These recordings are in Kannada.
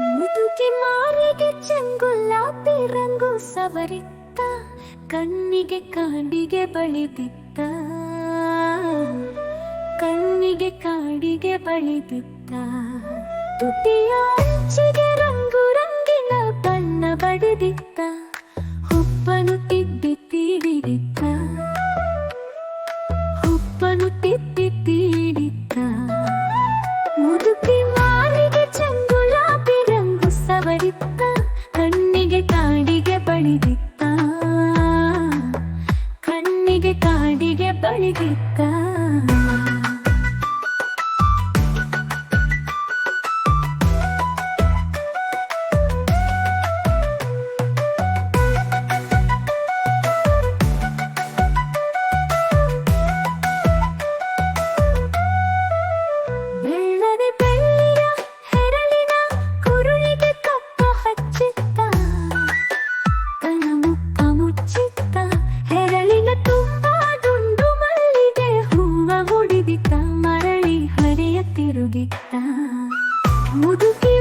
ಮುದುಕಿ ಮಾರಿಗೆ ಚೆಂಗುಲಾಬಿ ರಂಗು ಸವರಿತ್ತ, ಕಣ್ಣಿಗೆ ಕಾಡಿಗೆ ಬಳಿದಿತ್ತ. ಕಣ್ಣಿಗೆ ಕಾಡಿಗೆ ಬಳಿದಿತ್ತ. ತುಟಿಯ ಅಂಚಿಗೆ ರಂಗು ರಂಗಿನ ಬಣ್ಣ ಬಡಿದಿತ್ತ. ಹುಬ್ಬನು ತಿದ್ದಿ ತೀಡಿದಿತ್ತ ಹುಬ್ಬನು ತಿದ್ದಿ ಕಾಡಿಗೆ ಬಳಿದಿತ್ತ ಮುದುಕಿ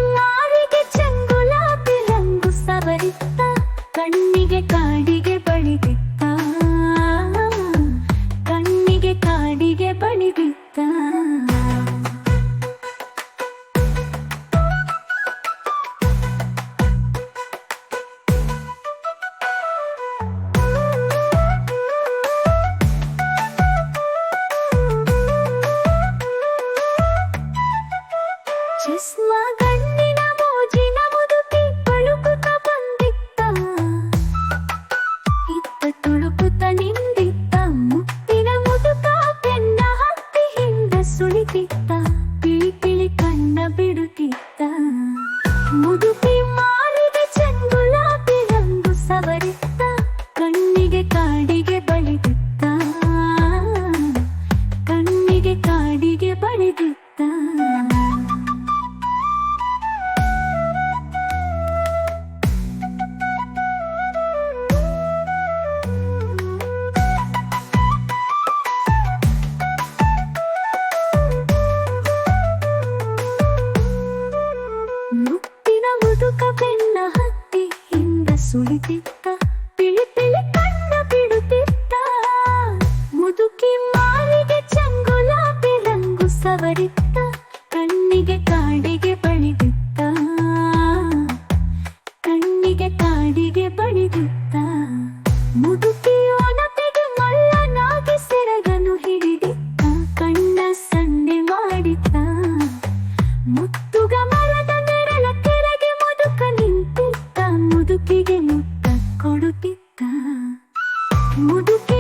ತುಳುಕುತ್ತ ನಿಂದಿತ್ತ ಸುಳಿತಿತ್ತ ಪಿಳಿ ಪಿಳಿ ಕಣ್ಣ ಬಿಡುತ್ತಿತ್ತ ಮುದುಕಿ ಮಾರಿಗೆ ಚಂಗುಲಾಬಿ ರಂಗು ಸವರಿತ್ತ ಕಣ್ಣಿಗೆ ಕಾಡಿಗೆ ಬಳಿದಿತ್ತ ಕಣ್ಣಿಗೆ ಕಾಡಿಗೆ ಬಳಿದಿತ್ತ ಮುದುಕಿ ಒನತೆಗೆ ಮಲ್ಲನಾಗಿ ಸೆರಗನು ಹಿಡಿದಿತ್ತ ಕಣ್ಣ ಸನ್ನೆ ಮಾಡಿತ್ತ ಮುತ್ತುಗ ಮರದ Woo-hoo!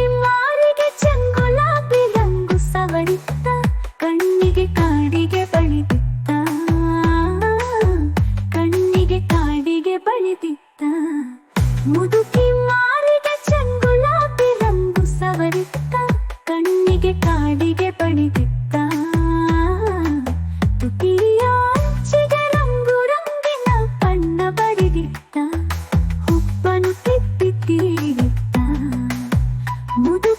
দুটো